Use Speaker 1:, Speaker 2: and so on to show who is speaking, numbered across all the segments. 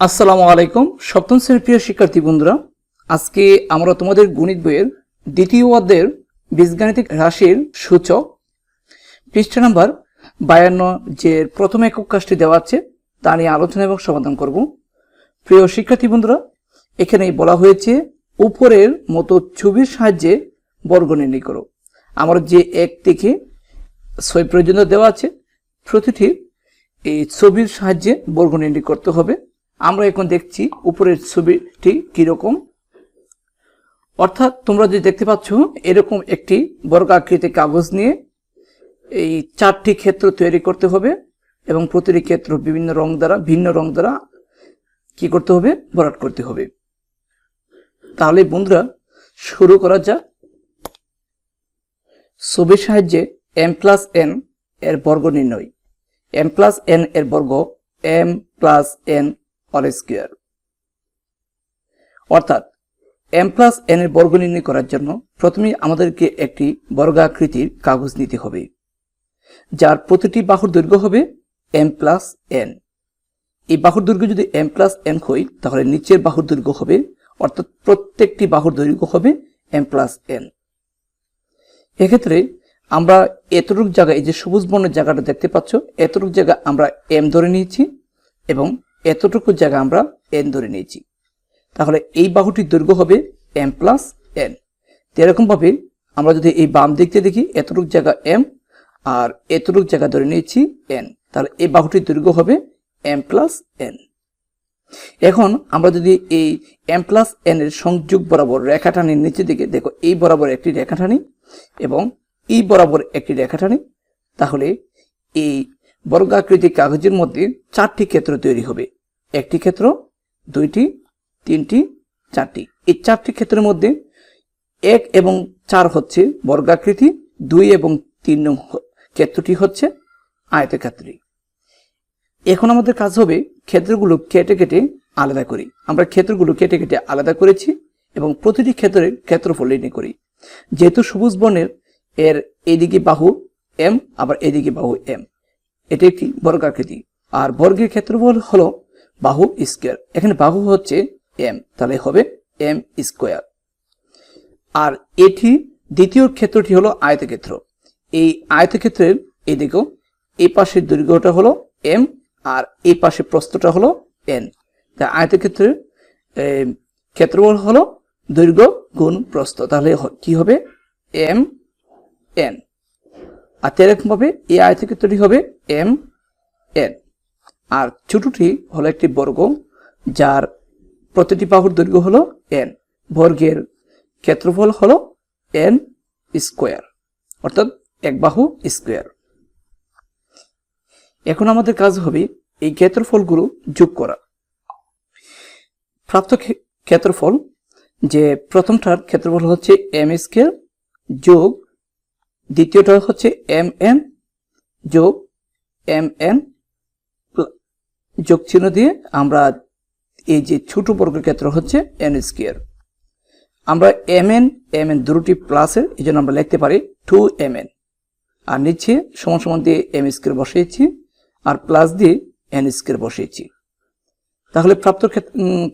Speaker 1: আসসালামু আলাইকুম। সপ্তম শ্রেণির প্রিয় শিক্ষার্থী বন্ধুরা, আজকে আমরা তোমাদের গণিত বইয়ের দ্বিতীয় অধ্যায়ের বীজগাণিতিক রাশির সূচক, পৃষ্ঠা নাম্বার বায়ান্ন যে প্রথম একক কাজটি দেওয়া আছে, তা নিয়ে আলোচনা এবং সমাধান করব। প্রিয় শিক্ষার্থী বন্ধুরা এখানে বলা হয়েছে, উপরের মতো ছবির সাহায্যে বর্গ নির্ণয় করো। আমার যে এক থেকে ছয় পর্যন্ত দেওয়া আছে, প্রতিটি এই ছবির সাহায্যে বর্গ নির্ণয় করতে হবে। আমরা এখন দেখছি উপরের ছবিটি কীরকম। অর্থাৎ তোমরা যদি দেখতে পাচ্ছ, এরকম একটি বর্গাকৃতি কাগজ নিয়ে এই চারটি ক্ষেত্র তৈরি করতে হবে এবং প্রতিটি ক্ষেত্র বিভিন্ন রং দ্বারা, ভিন্ন রং দ্বারা কি করতে হবে? ভরাট করতে হবে। তাহলে বন্ধুরা, শুরু করা যাক। ছবির সাহায্যে এম প্লাস এন এর বর্গ নির্ণয়। এম প্লাস এন এর বর্গ M plus N all square. অর্থাৎ এম প্লাস এন এর বর্গ নির্ণয় করার জন্য প্রথমে আমাদেরকে একটি বর্গাকৃতির কাগজ নিতে হবে, যার প্রতিটি বাহুর দৈর্ঘ্য হবে এম প্লাস এন এই বাহুর দৈর্ঘ্য যদি এম প্লাস এন হয়, তাহলে নিচের বাহুর দৈর্ঘ্য হবে, অর্থাৎ প্রত্যেকটি বাহুর দৈর্ঘ্য হবে এম প্লাস এন এক্ষেত্রে আমরা এতটুক জায়গায়, এই যে সবুজ বর্ণের জায়গাটা দেখতে পাচ্ছ, এতটুক জায়গা আমরা এম ধরে নিয়েছি এবং এতটুকু জায়গা আমরা এন ধরে নিয়েছি। তাহলে এই বাহুটির দৈর্ঘ্য হবে এম প্লাস এন এরকমভাবে আমরা যদি এই বাম দিক দেখি, এতটুকু জায়গা এম আর এতটুকু জায়গা ধরে নিয়েছি এন তাহলে এই বাহুটির দৈর্ঘ্য হবে এম প্লাস এন এখন আমরা যদি এই এম প্লাস এন এর সংযোগ বরাবর রেখা টানি নিচের দিকে, দেখো এই বরাবর একটি রেখা টানি এবং এই বরাবর একটি রেখা টানি তাহলে এই বর্গাকৃতি কাগজের মধ্যে চারটি ক্ষেত্র তৈরি হবে। একটি ক্ষেত্র, দুইটি, তিনটি, চারটি। এই চারটি ক্ষেত্রের মধ্যে এক এবং চার হচ্ছে বর্গাকৃতি, দুই এবং তিন ক্ষেত্রটি হচ্ছে আয়তক্ষেত্রী। এখন আমাদের কাজ হবে ক্ষেত্রগুলো কেটে কেটে আলাদা করি। আমরা ক্ষেত্রগুলো কেটে কেটে আলাদা করেছি এবং প্রতিটি ক্ষেত্রের ক্ষেত্রফল নির্ণয় করি। যেহেতু সবুজ বর্ণের, এর এদিকে বাহু এম আবার এদিকে বাহু এম এটি একটি বর্গাকৃতি আর বর্গের ক্ষেত্রফল হলো বাহু স্কোয়ার। এখানে বাহু হচ্ছে এম তাহলে হবে এম স্কোয়ার। আর এটি দ্বিতীয় ক্ষেত্রটি হলো আয়তক্ষেত্র। এই আয়তক্ষেত্রের এদিকেও এই পাশের দৈর্ঘ্যটা হলো এম আর এই পাশে প্রস্থটা হলো এন তা আয়তক্ষেত্রের ক্ষেত্রফল হলো দৈর্ঘ্য গুণ প্রস্থ। তাহলে কি হবে? এম এন আর এরকম ভাবে এই আয়তক্ষেত্রটি হবে এম এন আর ছোটটি হলো একটি বর্গ, যার প্রতিটি বাহুর দৈর্ঘ্য হলো এন বর্গের ক্ষেত্রফল হলো এন স্কোয়ার অর্থাৎ এক বাহু স্কোয়ার এখন আমাদের কাজ হবে এই ক্ষেত্রফলগুলো যোগ করা। প্রাপ্ত ক্ষেত্রফল, যে প্রথমটার ক্ষেত্রফল হচ্ছে এম স্কোয়ার যোগ দ্বিতীয়টা হচ্ছে এম এন যোগ এম এন যোগ চিহ্ন দিয়ে আমরা এই যে ছোট বর্গক্ষেত্র হচ্ছে এন স্কোয়ার আমরা এম এন এম এন দুটি প্লাসের এই জন্য আমরা লিখতে পারি টু এম এন আর নিচে সমান সমান দিয়ে এম স্কোয়ার বসিয়েছি, আর প্লাস দিয়ে এন স্কোয়ার বসিয়েছি। তাহলে প্রাপ্ত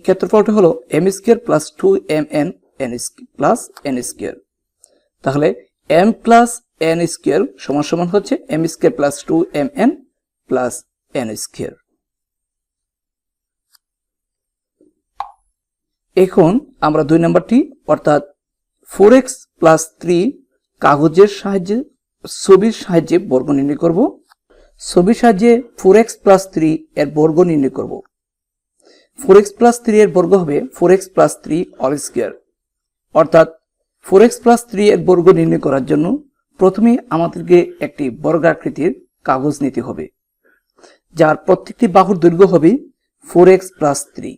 Speaker 1: ক্ষেত্রফলটা হলো M square plus two M N N plus N square তাহলে এম প্লাস এন স্কোয়ার সমান সমান হচ্ছে M square plus two M N plus N square এখন আমরা দুই নম্বরটি, অর্থাৎ ফোর এক্স প্লাস থ্রি কাগজের সাহায্যে, ছবির সাহায্যে বর্গ নির্ণয় করব। ছবির সাহায্যে ফোর এক্স প্লাস থ্রি এর বর্গ নির্ণয় করব। ফোর এক্স প্লাস থ্রি এর বর্গ হবে four X plus three all square অর্থাৎ ফোর এক্স প্লাস থ্রি এর বর্গ নির্ণয় করার জন্য প্রথমে আমাদেরকে একটি বর্গাকৃতির কাগজ নিতে হবে, যার প্রত্যেকটি বাহুর দৈর্ঘ্য হবে ফোর এক্স প্লাস থ্রি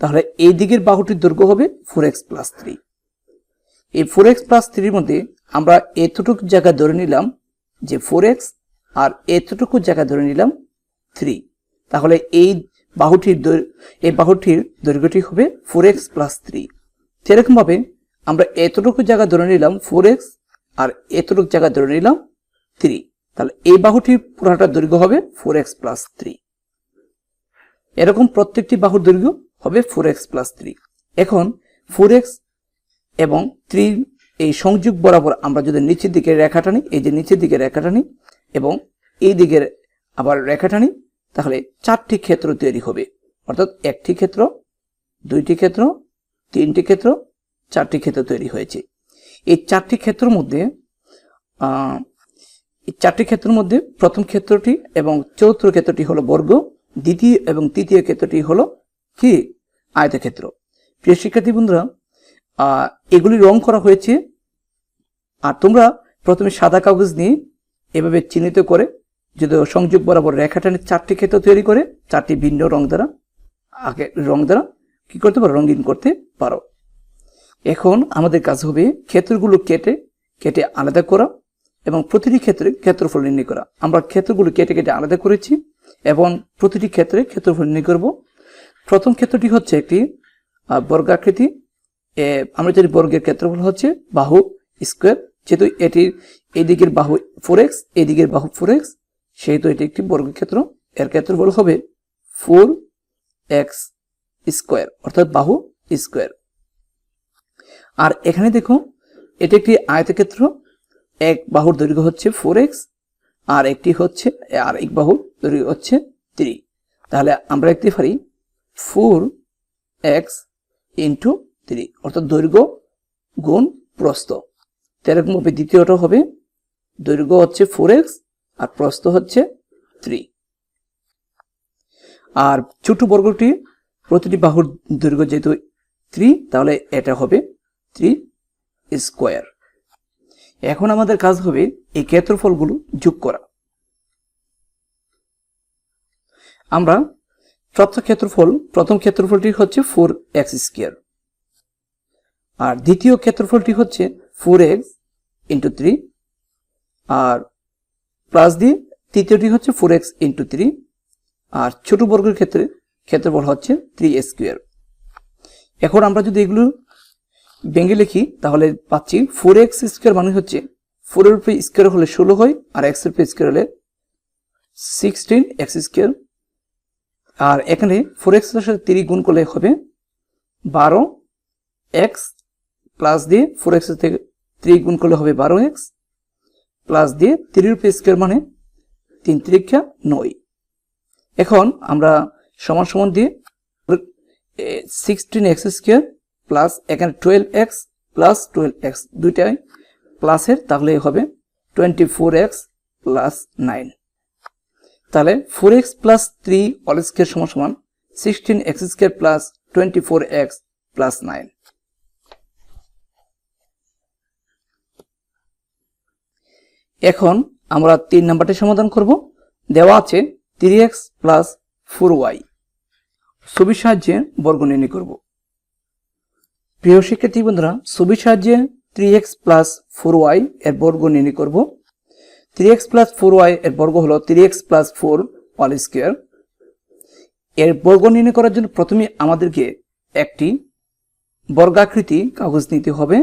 Speaker 1: তাহলে এই দিকের বাহুটির দৈর্ঘ্য হবে ফোর এক্স প্লাস থ্রি এই ফোর এক্স প্লাস থ্রির মধ্যে আমরা এতটুকু জায়গা ধরে নিলাম যে ফোর এক্স আর এতটুকু জায়গা ধরে নিলাম থ্রি তাহলে এই বাহুটির এই বাহুটির দৈর্ঘ্যটি হবে ফোর এক্স প্লাস থ্রি সেরকমভাবে আমরা এতটুকু জায়গা ধরে নিলাম ফোর এক্স আর এতটুকু জায়গা ধরে নিলাম থ্রি তাহলে এই বাহুটির পুরাটা দৈর্ঘ্য হবে ফোর এক্স প্লাস থ্রি এরকম প্রত্যেকটি বাহুর দৈর্ঘ্য হবে ফোর এক্স প্লাস থ্রি এখন ফোর এক্স এবং থ্রি এই সংযোগ বরাবর আমরা যদি নিচের দিকে রেখা টানি, এই যে নিচের দিকে রেখা টানি এবং এই দিকের আবার রেখা টানি, তাহলে চারটি ক্ষেত্র তৈরি হবে। অর্থাৎ একটি ক্ষেত্র, দুইটি ক্ষেত্র তিনটি ক্ষেত্র, চারটি ক্ষেত্র তৈরি হয়েছে। এই চারটি ক্ষেত্রের মধ্যে চারটি ক্ষেত্রের মধ্যে প্রথম ক্ষেত্রটি এবং চতুর্থ ক্ষেত্রটি হলো বর্গ, দ্বিতীয় এবং তৃতীয় ক্ষেত্রটি হলো কি? আয়তক্ষেত্র। প্রিয় শিক্ষার্থী বন্ধুরা এগুলি রং করা হয়েছে। আর তোমরা প্রথমে সাদা কাগজ নিয়ে এভাবে চিহ্নিত করে, যদি সংযোগ বরাবর রেখা টেনে চারটি ক্ষেত্র তৈরি করে, চারটি ভিন্ন রং দ্বারা, আগে রং দ্বারা কি করতে পারো? রঙিন করতে পারো। এখন আমাদের কাজ হবে ক্ষেত্রগুলো কেটে কেটে আলাদা করা এবং প্রতিটি ক্ষেত্রে ক্ষেত্রফল নির্ণয় করা। আমরা ক্ষেত্রগুলো কেটে কেটে আলাদা করেছি এবং প্রতিটি ক্ষেত্রে ক্ষেত্রফল নির্ণয় করব। প্রথম ক্ষেত্রটি হচ্ছে একটি বর্গাকৃতি। আমরা জানি বর্গের ক্ষেত্রফল হচ্ছে বাহু স্কোয়ার, যেহেতু এটির এদিকের বাহু ফোর এক্স এদিকের বাহু ফোর এক্স সেহেতু এটি একটি বর্গক্ষেত্র। এর ক্ষেত্রফল হবে ফোর এক্স স্কোয়ার, অর্থাৎ বাহু স্কোয়ার। আর এখানে দেখো এটি একটি আয়তক্ষেত্র, এক বাহুর দৈর্ঘ্য হচ্ছে ফোর এক্স আর একটি হচ্ছে, আর এক বাহুর দৈর্ঘ্য হচ্ছে থ্রি তাহলে আমরা লিখতে পারি ফোর এক্স ইন্টু থ্রি অর্থাৎ দৈর্ঘ্য গুণ প্রস্থ। তো এরকমভাবে দ্বিতীয়টা হবে, দৈর্ঘ্য হচ্ছে ফোর এক্স আর প্রস্থ হচ্ছে থ্রি আর ছোট বর্গটি প্রতিটি বাহুর দৈর্ঘ্য যেহেতু থ্রি তাহলে এটা হবে থ্রি স্কোয়ার এখন আমাদের কাজ হবে এই ক্ষেত্রফলগুলো যোগ করা। আমরা প্রথম ক্ষেত্রফল, প্রথম ক্ষেত্রফলটি হচ্ছে ফোর এক্স স্কোয়ার আর দ্বিতীয় ক্ষেত্রফলটি হচ্ছে ফোর এক্স ইন্টু থ্রি আর প্লাস দিয়ে তৃতীয়টি হচ্ছে ফোর এক্স ইন্টু থ্রি আর ছোট বর্গের ক্ষেত্রে ক্ষেত্রফল হচ্ছে থ্রি স্কোয়ার এখন আমরা যদি এগুলো ভেঙে লিখি, তাহলে পাচ্ছি ফোর এক্স স্কোয়ার মানে হচ্ছে ফোরের উপরে স্কোয়ার হলে ষোলো হয়, আর এক্সের উপরে স্কোয়ার হলে সিক্সটিন এক্স স্কোয়ার আর এখানে ফোর এক্সের সাথে তিরি গুণ করলে হবে বারো এক্স প্লাস দিয়ে ফোর এক্স থেকে থ্রি গুণ করলে হবে বারো এক্স প্লাস দিয়ে তিরির উপরে স্কোয়ার মানে তিন তিরিক্ষা নয়। এখন আমরা সমান সমান দিয়ে সিক্সটিন এক্স স্কোয়ার প্লাস এখানে twelve x plus twelve x দুইটাই প্লাসের, তাহলে হবে twenty four x plus nine তাহলে four x plus three all square সমান সমান sixteen x square plus twenty four x plus nine এখন আমরা তিন নাম্বারটি সমাধান করব। দেওয়া আছে three x plus four y ছবির সাহায্যে বর্গ নির্ণয় করব। প্রিয় শিক্ষার্থী বন্ধুরা, ছবির সাহায্যে three x plus four y এর বর্গ নির্ণয় করব। Three x plus four y এর বর্গ হলো three x plus four all square এর বর্গ নির্ণয় করার জন্য প্রথমে আমাদেরকে একটি বর্গাকৃতি কাগজ নিতে হবে।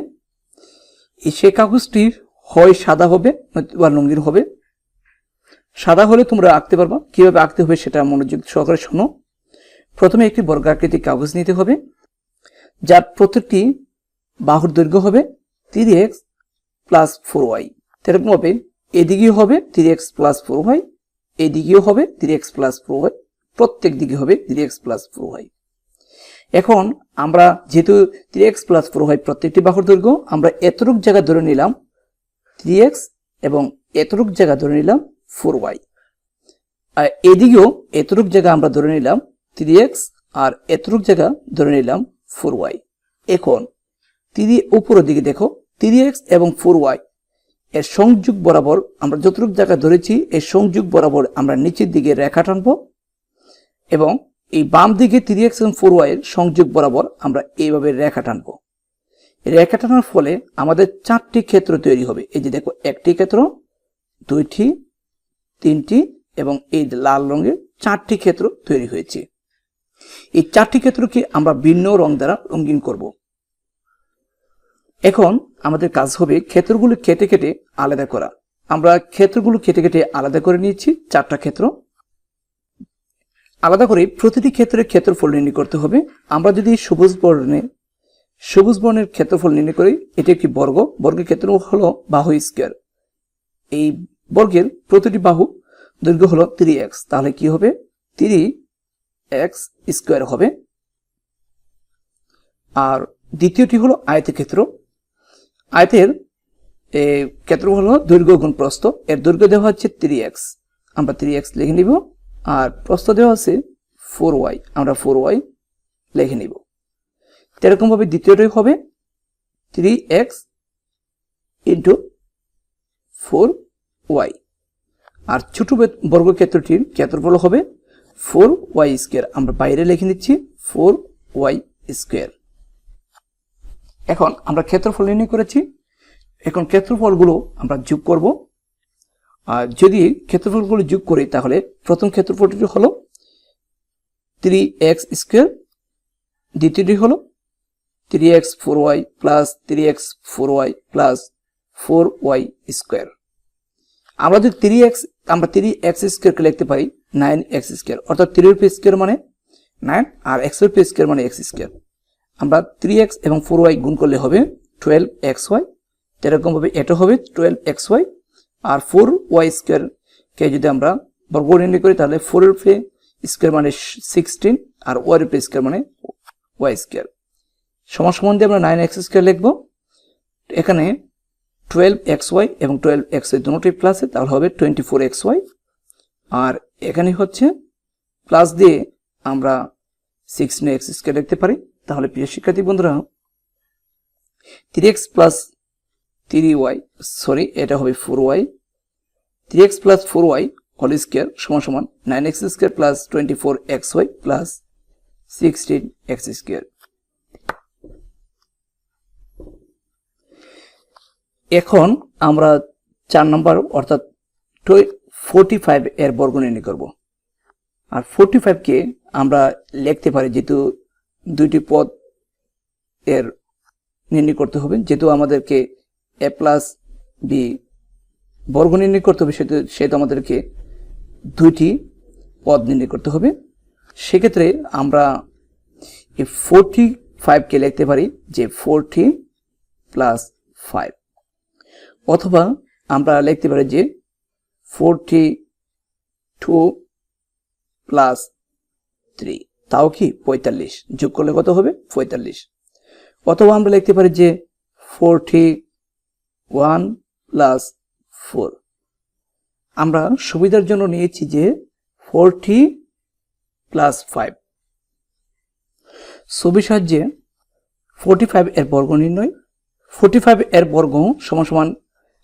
Speaker 1: এই সে কাগজটির হয় সাদা হবে বা রঙিন হবে। সাদা হলে তোমরা আঁকতে পারবা। কীভাবে আঁকতে হবে সেটা মনোযোগ সহকারে শোনো। প্রথমে একটি বর্গাকৃতি কাগজ নিতে হবে, যার প্রত্যেকটি বাহুর দৈর্ঘ্য হবে three x plus four y. এরকম হবে এদিকেও হবে three x plus four y, এদিকেও হবে three x plus four y, প্রত্যেক দিকে হবে three x plus four y. এখন আমরা যেহেতু three x plus four y প্রত্যেকটি বাহুর দৈর্ঘ্য, আমরা এতটুক জায়গা ধরে নিলাম থ্রি এক্স এবং এতটুক জায়গা ধরে নিলাম ফোর ওয়াই। আর এদিকেও এতটুক জায়গা আমরা ধরে নিলাম থ্রি এক্স আর এতটুক জায়গা ধরে নিলাম ফোর ওয়াই। এখন তিরি উপরের দিকে দেখো, থ্রি এক্স এবং ফোর ওয়াই এর সংযোগ বরাবর আমরা যতটুক জায়গা ধরেছি এই সংযোগ বরাবর আমরা নিচের দিকে রেখা টানব এবং এই বাম দিকে থ্রি এক্স এবং ফোর ওয়াই এর সংযোগ বরাবর আমরা এইভাবে রেখা টানবো। রেখা টানার ফলে আমাদের চারটি ক্ষেত্র তৈরি হবে। এই যে দেখো, একটি ক্ষেত্র, দুইটি তিনটি এবং এই লাল রঙের চারটি ক্ষেত্র তৈরি হয়েছে। এই চারটি ক্ষেত্রকে আমরা ভিন্ন রং দ্বারা রঙিন করব। এখন আমাদের কাজ হবে ক্ষেত্রগুলো কেটে কেটে আলাদা করা। আমরা ক্ষেত্রগুলো কেটে কেটে আলাদা করে নিয়েছি, চারটা ক্ষেত্র। আলাদা করে প্রতিটি ক্ষেত্রে ক্ষেত্রফল নির্ণয় করতে হবে। আমরা যদি সবুজ বর্ণে, সবুজ বর্ণের ক্ষেত্রফল নির্ণয় করি, এটি একটি বর্গ, বর্গের ক্ষেত্র হলো বাহু স্কোয়ার এই বর্গের প্রতিটি বাহু দৈর্ঘ্য হলো থ্রি এক্স তাহলে কি হবে? থ্রি এক্স স্কোয়ার হবে। আর দ্বিতীয়টি হলো আয়তের ক্ষেত্র। আয়তের এ, ক্ষেত্রফল হলো দৈর্ঘ্য গুণ প্রস্থ। এর দৈর্ঘ্য দেওয়া হচ্ছে থ্রি এক্স আমরা থ্রি এক্স লিখে নিব। আর প্রস্থ দেওয়া আছে ফোর ওয়াই আমরা ফোর ওয়াই লিখে নিব। এরকমভাবে দ্বিতীয়টি হবে three x into four y. আর ছোট বর্গক্ষেত্রটির ক্ষেত্রফল হবে ফোর ওয়াই স্কোয়ার। আমরা বাইরে লিখে নিচ্ছি ফোর ওয়াই স্কোয়ার। এখন আমরা ক্ষেত্রফল নির্ণয় করেছি। এখন ক্ষেত্রফলগুলো আমরা যোগ করব। আর যদি ক্ষেত্রফলগুলো যোগ করি, তাহলে প্রথম ক্ষেত্রফলটি হলো থ্রি এক্স স্কোয়ার। দ্বিতীয়টি হলো three x four y plus three x four y plus four y square. আমরা যদি থ্রি এক্স আমরা থ্রি এক্স স্কোয়ারকে লিখতে পারি নাইন এক্স স্কোয়ার অর্থাৎ থ্রির পি স্কোয়ার মানে নাইন আর এক্সের পি স্কোয়ার মানে এক্স স্কোয়ার আমরা থ্রি এক্স এবং ফোর ওয়াই গুণ করলে হবে টুয়েলভ এক্স ওয়াই এরকমভাবে এটা হবে টুয়েলভ এক্স ওয়াই আর ফোর ওয়াই স্কোয়ারকে যদি আমরা বর্গ নির্ণয় করি, তাহলে ফোরের পে স্কোয়ার মানে সিক্সটিন আর ওয়ার পে স্কোয়ার মানে ওয়াই স্কোয়ার সমান দিয়ে আমরা নাইন এক্স স্কোয়ার লিখব। এখানে টুয়েলভ এক্স ওয়াই এবং টুয়েলভ এক্স ওয়াই দুটোই প্লাসে তাহলে হবে টোয়েন্টি ফোর এক্স ওয়াই আর এখানে হচ্ছে প্লাস দিয়ে আমরা সিক্সটিন এক্স স্কোয়ার লিখতে পারি। তাহলে প্রিয় শিক্ষার্থী বন্ধুরা three x plus three y sorry এটা হবে four y three x plus four y whole square সমান সমান nine x square plus twenty four x y plus x square এখন আমরা চার নম্বর, অর্থাৎ ফোরটি ফাইভ এর বর্গ নির্ণয় করব। আর ফোরটি ফাইভকে আমরা লিখতে পারি যেহেতু দুইটি পদ এর নির্ণয় করতে হবে, যেহেতু আমাদেরকে এ প্লাস বি বর্গ নির্ণয় করতে হবে, সেহেতু সেহেতু আমাদেরকে দুইটি পদ নির্ণয় করতে হবে। সেক্ষেত্রে আমরা এই ফোরটি ফাইভকে লিখতে পারি যে ফোরটি প্লাস ফাইভ অথবা আমরা লিখতে পারি যে ফোরটি টু প্লাস থ্রি তাও কি পঁয়তাল্লিশ? যোগ করলে কত হবে? পঁয়তাল্লিশ। অথবা আমরা লিখতে পারি যে ফোরটি ওয়ান প্লাস ফোর আমরা সুবিধার জন্য নিয়েছি যে ফোরটি প্লাস ফাইভ ছবি সাহায্যে ফোরটি ফাইভ এর বর্গ নির্ণয়। ফোরটি ফাইভ এর বর্গ সমান সমান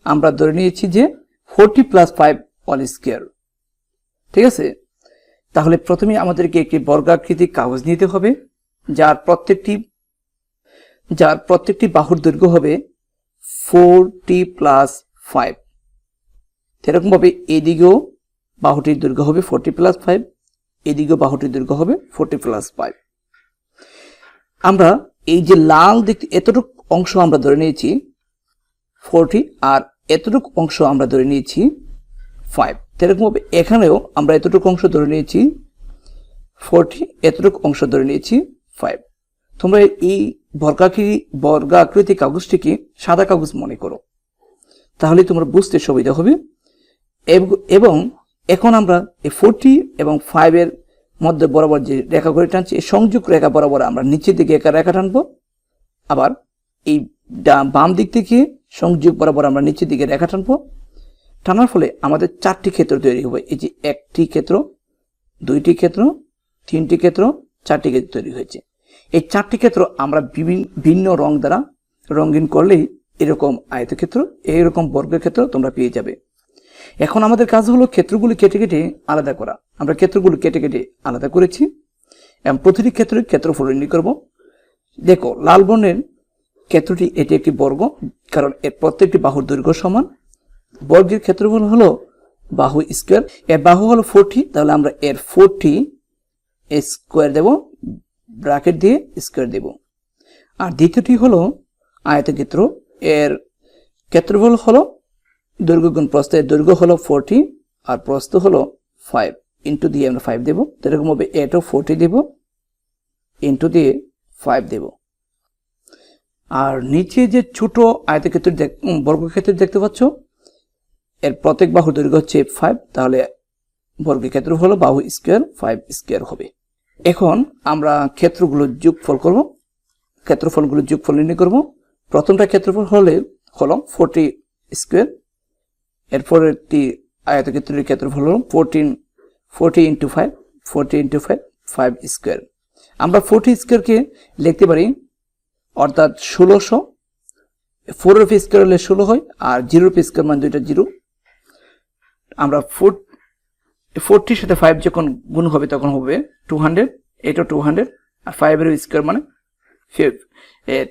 Speaker 1: আমরা ধরে নিয়েছি যে forty plus five all square. ঠিক আছে? তাহলে প্রথমে আমাদেরকে একটি বর্গাকৃতি কাগজ নিতে হবে, যার প্রত্যেকটি যার প্রত্যেকটি বাহুর দৈর্ঘ্য হবে ফোরটি প্লাস ফাইভ। সেরকমভাবে এদিকেও বাহুটির দৈর্ঘ্য হবে ফোরটি প্লাস ফাইভ, এদিকেও বাহুটির দৈর্ঘ্য হবে ফোরটি প্লাস ফাইভ। আমরা এই যে লাল দেখতে এতটুকু অংশ আমরা ধরে নিয়েছি ফোরটি, আর এতটুকু অংশ আমরা ধরে নিয়েছি ফাইভ। সেরকমভাবে এখানেও আমরা এতটুকু অংশ ধরে নিয়েছি ফোরটি, এতটুকু অংশ ধরে নিয়েছি ফাইভ। তোমরা এই বর্গাকৃতি বর্গাকৃতি কাগজটিকে সাদা কাগজ মনে করো। তাহলে তোমরা বুঝতে সুবিধা হবে। এবং এখন আমরা এই ফোরটি এবং ফাইভের মধ্যে বরাবর যে রেখা করে টানছি, এই সংযোগ রেখা বরাবর আমরা নিচের দিকে একা রেখা টানবো। আবার এই বাম দিক থেকে সংযোগ বরাবর আমরা নিচের দিকে রেখা টানবো। টানার ফলে আমাদের চারটি ক্ষেত্র তৈরি হবে। এই যে একটি ক্ষেত্র, দুইটি ক্ষেত্র, তিনটি ক্ষেত্র, চারটি ক্ষেত্র তৈরি হয়েছে। এই চারটি ক্ষেত্র আমরা বিভিন্ন ভিন্ন রং দ্বারা রঙিন করলেই এরকম আয়তক্ষেত্র, এইরকম বর্গের বর্গক্ষেত্র তোমরা পেয়ে যাবে। এখন আমাদের কাজ হলো ক্ষেত্রগুলি কেটে কেটে আলাদা করা। আমরা ক্ষেত্রগুলো কেটে কেটে আলাদা করেছি এবং প্রতিটি ক্ষেত্রে ক্ষেত্রফল নির্ণয় করব। দেখো, লাল বর্ণের ক্ষেত্রটি এটি একটি বর্গ, কারণ এর প্রত্যেকটি বাহুর দৈর্ঘ্য সমান। বর্গের ক্ষেত্রফল হলো বাহু স্কোয়ার। এর বাহু হলো ফোরটি, তাহলে আমরা এর ফোরটি স্কোয়ার দেব, ব্র্যাকেট দিয়ে স্কোয়ার দেব। আর দ্বিতীয়টি হলো আয়তক্ষেত্র। এর ক্ষেত্রফল হলো দৈর্ঘ্য গুণ প্রস্থ, এর দৈর্ঘ্য হলো ফোরটি, আর প্রস্থ হলো ফাইভ। ইন্টু দিয়ে আমরা ফাইভ দেবো। এরকমভাবে এটাও ফোরটি দেব ইন্টু দিয়ে ফাইভ দেব। আর নিচে যে ছোট আয়তক্ষেত্র বর্গক্ষেত্র দেখতে পাচ্ছ, এর প্রত্যেক বাহুর দৈর্ঘ্য হচ্ছে ফাইভ তাহলে বর্গক্ষেত্র হলো বাহু স্কোয়ার ফাইভ স্কোয়ার হবে। এখন আমরা ক্ষেত্রগুলো যোগফল করব। ক্ষেত্রফলগুলো যোগফল নির্ণয় করব। প্রথমটা ক্ষেত্রফল হলে হলো ফোরটি স্কোয়ার এরপর একটি আয়তক্ষেত্রের ক্ষেত্রফল হলো fourteen forty into five forty into five five square আমরা ফোরটি স্কোয়ারকে লিখতে পারি অর্থাৎ ষোলোশো ফোর অফ স্কোয়ার হলে ষোলো হয়, আর জিরো অফ স্কোয়ার মানে দুইটা জিরো আমরা ফোর ফোরটির সাথে ফাইভ যখন গুণ হবে, তখন হবে টু হান্ড্রেড এটা টু হান্ড্রেড আর ফাইভের স্কোয়ার মানে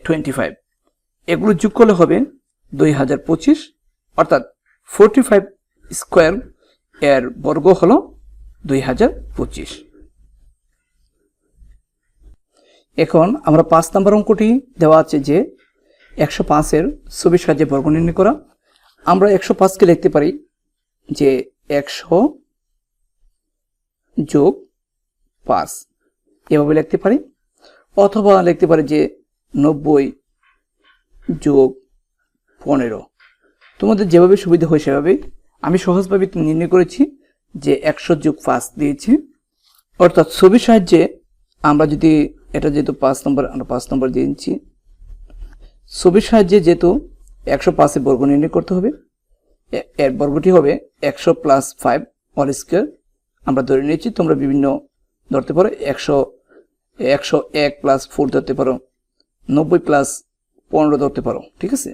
Speaker 1: টোয়েন্টি ফাইভ এগুলো যোগ করলে হবে দুই হাজার পঁচিশ, অর্থাৎ ফোরটি ফাইভ স্কোয়ার এর বর্গ হলো দুই হাজার পঁচিশ। এখন আমরা পাঁচ নম্বর অঙ্কটি দেওয়া আছে যে একশো পাঁচের ছবির সাহায্যে বর্গ নির্ণয় করা। আমরা একশো পাঁচকে লিখতে পারি যে একশো যোগ পাঁচ। এভাবে লিখতে পারি। অথবা লিখতে পারি যে নব্বই যোগ পনেরো। তোমাদের যেভাবে সুবিধা হয় সেভাবে। আমি সহজভাবে নির্ণয় করেছি যে একশো যোগ পাঁচ দিয়েছি। অর্থাৎ ছবির সাহায্যে আমরা যদি এটা যেহেতু পাঁচ নম্বর, আমরা পাঁচ নম্বর দিয়ে দিচ্ছি ছবির সাহায্যে যেহেতু একশো পাঁচে বর্গ নির্ণয় করতে হবে এর বর্গটি হবে একশো প্লাস ফাইভ অল স্কোয়ার আমরা ধরে নিয়েছি, তোমরা বিভিন্ন ধরতে পারো, একশো একশো এক প্লাস ফোর ধরতে পারো, নব্বই প্লাস পনেরো ধরতে পারো, ঠিক আছে?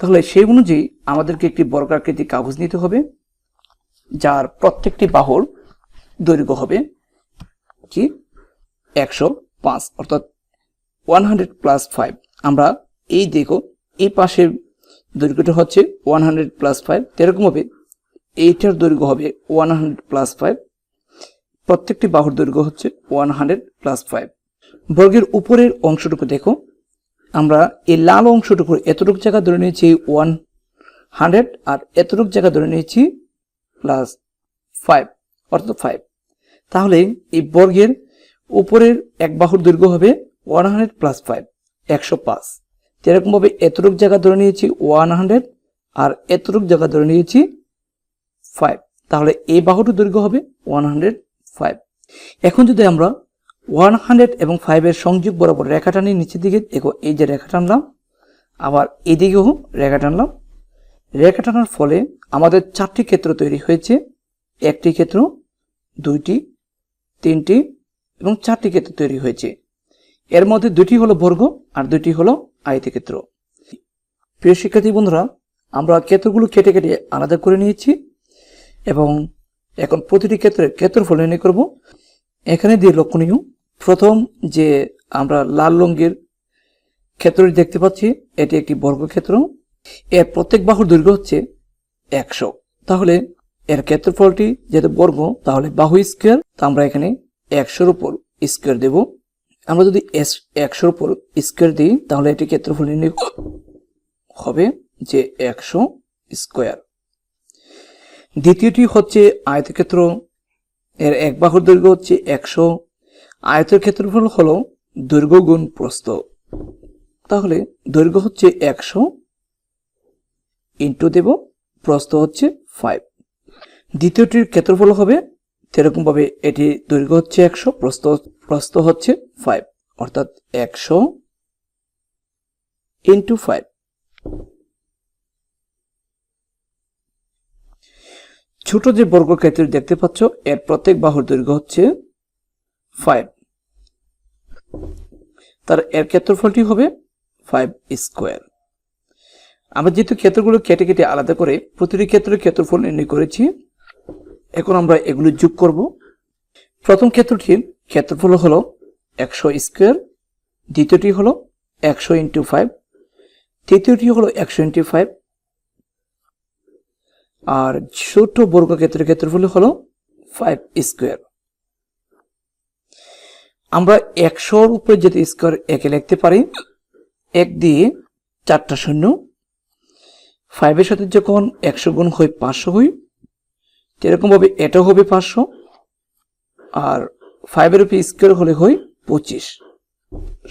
Speaker 1: তাহলে সেই অনুযায়ী আমাদেরকে একটি বর্গাকৃতি কাগজ নিতে হবে, যার প্রত্যেকটি বাহুর দৈর্ঘ্য হবে কি? একশো পাঁচ, অর্থাৎ ওয়ান হান্ড্রেড প্লাস ফাইভ আমরা এই দেখো, এই পাশের দৈর্ঘ্যটা হচ্ছে ওয়ান হান্ড্রেড প্লাস ফাইভ এরকম হবে, এইটার দৈর্ঘ্য হবে ওয়ান হান্ড্রেড প্লাস ফাইভ প্রত্যেকটি বাহুর দৈর্ঘ্য হচ্ছে ওয়ান হান্ড্রেড প্লাস ফাইভ বর্গের উপরের অংশটুকু দেখো। আমরা এই লাল অংশটুকুর এতটুকু জায়গা ধরে নিয়েছি ওয়ান হান্ড্রেড আর এতটুকু জায়গা ধরে নিয়েছি প্লাস ফাইভ অর্থাৎ ফাইভ তাহলে এই বর্গের উপরের এক বাহুর দৈর্ঘ্য হবে ওয়ান হান্ড্রেড প্লাস ফাইভ একশো পাঁচ। যেরকমভাবে এতটুক জায়গা ধরে নিয়েছি ওয়ান হান্ড্রেড আর এতটুক জায়গা ধরে নিয়েছি ফাইভ তাহলে এই বাহুটির দৈর্ঘ্য হবে ওয়ান হান্ড্রেড ফাইভ এখন যদি আমরা ওয়ান হান্ড্রেড এবং ফাইভের সংযোগ বরাবর রেখা টানি, নিচের দিকে দেখো এই যে রেখা টানলাম, আবার এদিকেও রেখা টানলাম। রেখা টানার ফলে আমাদের চারটি ক্ষেত্র তৈরি হয়েছে, একটি ক্ষেত্র, দুইটি, তিনটি এবং চারটি ক্ষেত্র তৈরি হয়েছে। এর মধ্যে দুটি হলো বর্গ আর দুটি হলো আয়তক্ষেত্র। প্রিয় শিক্ষার্থী বন্ধুরা, আমরা ক্ষেত্রগুলো কেটে কেটে আলাদা করে নিয়েছি এবং এখন প্রতিটি ক্ষেত্রে ক্ষেত্রফল নির্ণয় করব। এখানে দিয়ে লক্ষণীয়। প্রথম যে আমরা লাল রঙের ক্ষেত্রটি দেখতে পাচ্ছি, এটি একটি বর্গক্ষেত্র। এর প্রত্যেক বাহুর দৈর্ঘ্য হচ্ছে একশো। তাহলে এর ক্ষেত্রফলটি যেহেতু বর্গ, তাহলে বাহু স্কোয়ার, তা আমরা এখানে একশোর উপর স্কোয়ার দেব। আমরা যদি একশোর উপর স্কোয়ার দিই, তাহলে এটি ক্ষেত্রফল নির্ণয় হবে যে একশো স্কোয়ার দ্বিতীয়টি হচ্ছে আয়তক্ষেত্র। এর এক বাহুর দৈর্ঘ্য হচ্ছে একশো। আয়তের ক্ষেত্রফল হলো দৈর্ঘ্য গুণ প্রস্থ। তাহলে দৈর্ঘ্য হচ্ছে একশো ইন্টু দেব, প্রস্থ হচ্ছে ফাইভ দ্বিতীয়টির ক্ষেত্রফল হবে সেরকমভাবে এটি দৈর্ঘ্য হচ্ছে একশো প্রস্ত প্রস্থ হচ্ছে ফাইভ অর্থাৎ একশো ইন্টু ফাইভ ছোট যে বর্গক্ষেত্র দেখতে পাচ্ছ, এর প্রত্যেক বাহুর দৈর্ঘ্য হচ্ছে ফাইভ তার এর ক্ষেত্রফলটি হবে ফাইভ স্কোয়ার আমরা যেহেতু ক্ষেত্রগুলো কেটে কেটে আলাদা করে প্রতিটি ক্ষেত্রের ক্ষেত্রফল নির্ণয় করেছি এখন আমরা এগুলো যোগ করব। প্রথম ক্ষেত্রটির ক্ষেত্রফল হলো একশো স্কোয়ার, দ্বিতীয়টি হলো একশো ইন্টু ফাইভ, তৃতীয়টি হলো একশো ইন্টু ফাইভ, আর ছোট বর্গক্ষেত্রের ক্ষেত্রফল হলো ফাইভ স্কোয়ার। আমরা একশোর উপরে যদি স্কোয়ার একে লিখতে পারি, এক দিয়ে চারটা শূন্য, ফাইভের সাথে যখন একশো গুণ হয় পাঁচশো হই এরকমভাবে এটা হবে পাঁচশো, আর ফাইভের উপর স্কোয়ার হলে হয় পঁচিশ।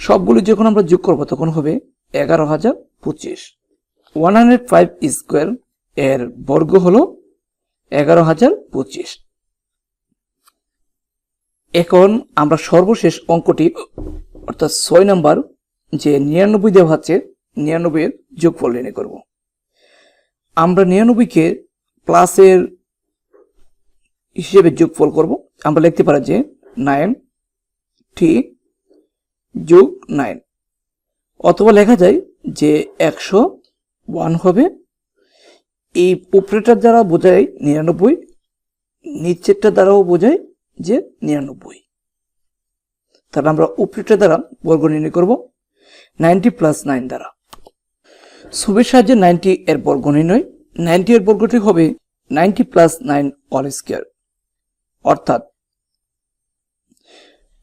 Speaker 1: সবগুলো যখন আমরা যোগ করব, তখন হবে এগারো হাজার পঁচিশ। ওয়ান হান্ড্রেড ফাইভ স্কোয়ার এর বর্গ হলো এগারো হাজার পঁচিশ। এখন আমরা সর্বশেষ অঙ্কটি, অর্থাৎ ছয় নম্বর যে নিরানব্বই দেওয়া হচ্ছে নিরানব্বইয়ের যোগফল নির্ণয় করব। আমরা নিরানব্বইকে প্লাসের হিসেবে যোগফল করব। আমরা লিখতে পারি যে নাইন টি যোগ নাইন। অথবা লেখা যায় যে একশো ওয়ান হবে। এই উপরেটার দ্বারা বোঝায় নিরানব্বই, নিচেরটা দ্বারাও বোঝায় যে নিরানব্বই। তাহলে আমরা উপরেটার দ্বারা বর্গ নির্ণয় করব, নাইনটি প্লাস নাইন দ্বারা। ছবির সাহায্যে নাইনটি এর বর্গ নির্ণয়, নাইনটি এর বর্গটি হবে ninety plus nine all square. অর্থাৎ,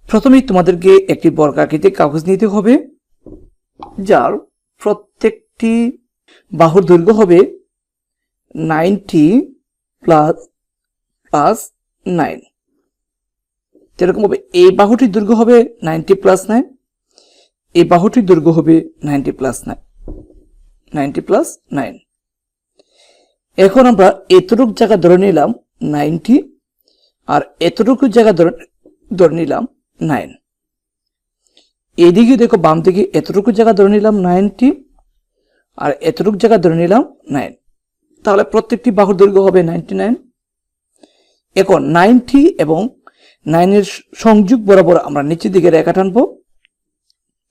Speaker 1: প্রথমেই তোমাদেরকে একটি বর্গাকৃতির কাগজ নিতে হবে, যার প্রত্যেকটি বাহুর দৈর্ঘ্য হবে নাইনটি প্লাস প্লাস নাইন। যেরকম হবে, এই বাহুটির দৈর্ঘ্য হবে নাইনটি প্লাস নাইন, এই বাহুটির দৈর্ঘ্য হবে ninety plus nine, ninety plus nine. এখন আমরা এতটুকু জায়গা ধরে নিলাম নাইনটি আর এতটুকু জায়গা ধরে ধরে নিলাম নাইন এদিকে দেখো বাম দিকে এতটুকু জায়গা ধরে নিলাম নাইনটি আর এতটুকু জায়গা ধরে নিলাম নাইন তাহলে প্রত্যেকটি বাহুর দৈর্ঘ্য হবে নাইনটি নাইন এখন নাইনটি এবং নাইনের সংযোগ বরাবর আমরা নিচের দিকে রেখা টানবো।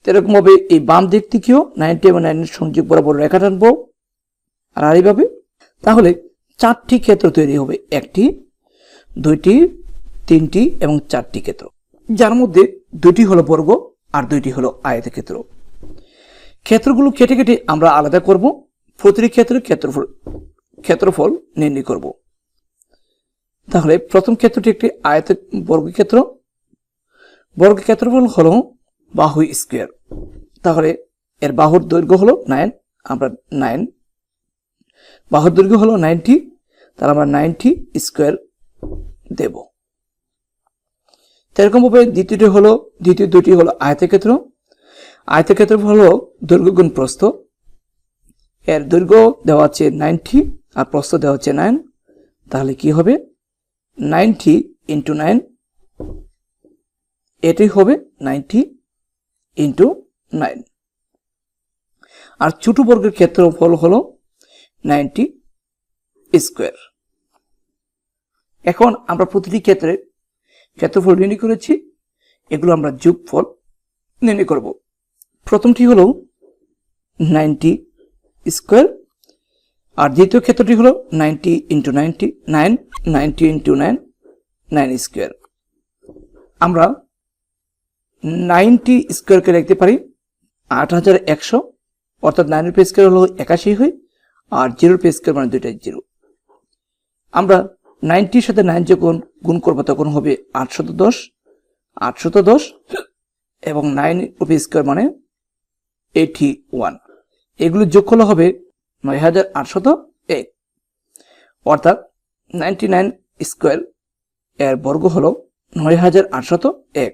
Speaker 1: এরকম ভাবে এই বাম দিক থেকেও নাইনটি এবং নাইনের সংযোগ বরাবর রেখা টানবো। আর এইভাবে তাহলে চারটি ক্ষেত্র তৈরি হবে। একটি দুইটি, তিনটি এবং চারটি ক্ষেত্র যার মধ্যে দুটি হলো বর্গ আর দুইটি হলো আয়তক্ষেত্র ক্ষেত্রগুলো কেটে কেটে আমরা আলাদা করব, প্রতিটি ক্ষেত্রে ক্ষেত্রফল ক্ষেত্রফল নির্ণয় করব। তাহলে প্রথম ক্ষেত্রটি একটি আয়ত বর্গক্ষেত্র বর্গক্ষেত্রফল হলো বাহু স্কোয়ার। তাহলে এর বাহুর দৈর্ঘ্য হলো নাইন, আমরা নাইন। বাহুর দৈর্ঘ্য হলো নাইনটি, তাহলে আমরা নাইনটি স্কোয়ার দেব। এরকম ভাবে দ্বিতীয়টি হলো, দ্বিতীয় দুটি হলো আয়তক্ষেত্র। আয়তক্ষেত্র হলো দৈর্ঘ্য গুণ প্রস্থ। এর দৈর্ঘ্য দেওয়া আছে নাইনটি আর প্রস্থ দেওয়া হচ্ছে নাইন। তাহলে কি হবে? Ninety into nine. এটি হবে নাইনটি ইন্টু নাইন। আর ছোট বর্গের ক্ষেত্রফল হলো নাইনটি স্কোয়ার। এখন আমরা প্রতিটি ক্ষেত্রে ক্ষেত্রফল নির্ণয় করেছি, এগুলো আমরা যোগফল নির্ণয় করব। প্রথমটি হলো নাইনটি স্কোয়ার, আর দ্বিতীয় ক্ষেত্রটি হলো ninety into ninety nine, ninety into nine nine square. আমরা নাইনটি স্কোয়ারকে লিখতে পারি আট হাজার একশো, অর্থাৎ নাইনের পে স্কোয়ার হলো একাশি হয়, আর জিরোর পে স্কোয়ার মানে দুইটাই জিরো। আমরা নাইনটির সাথে নাইন যখন গুণ করব তখন হবে আটশত দশ আটশত দশ, এবং নাইন রুপি স্কোয়ার মানে এইটি ওয়ান এগুলো যোগ করলে হবে নয় হাজার আটশত এক। অর্থাৎ নাইনটি নাইন স্কোয়ার এর বর্গ হলো নয় হাজার আটশত এক।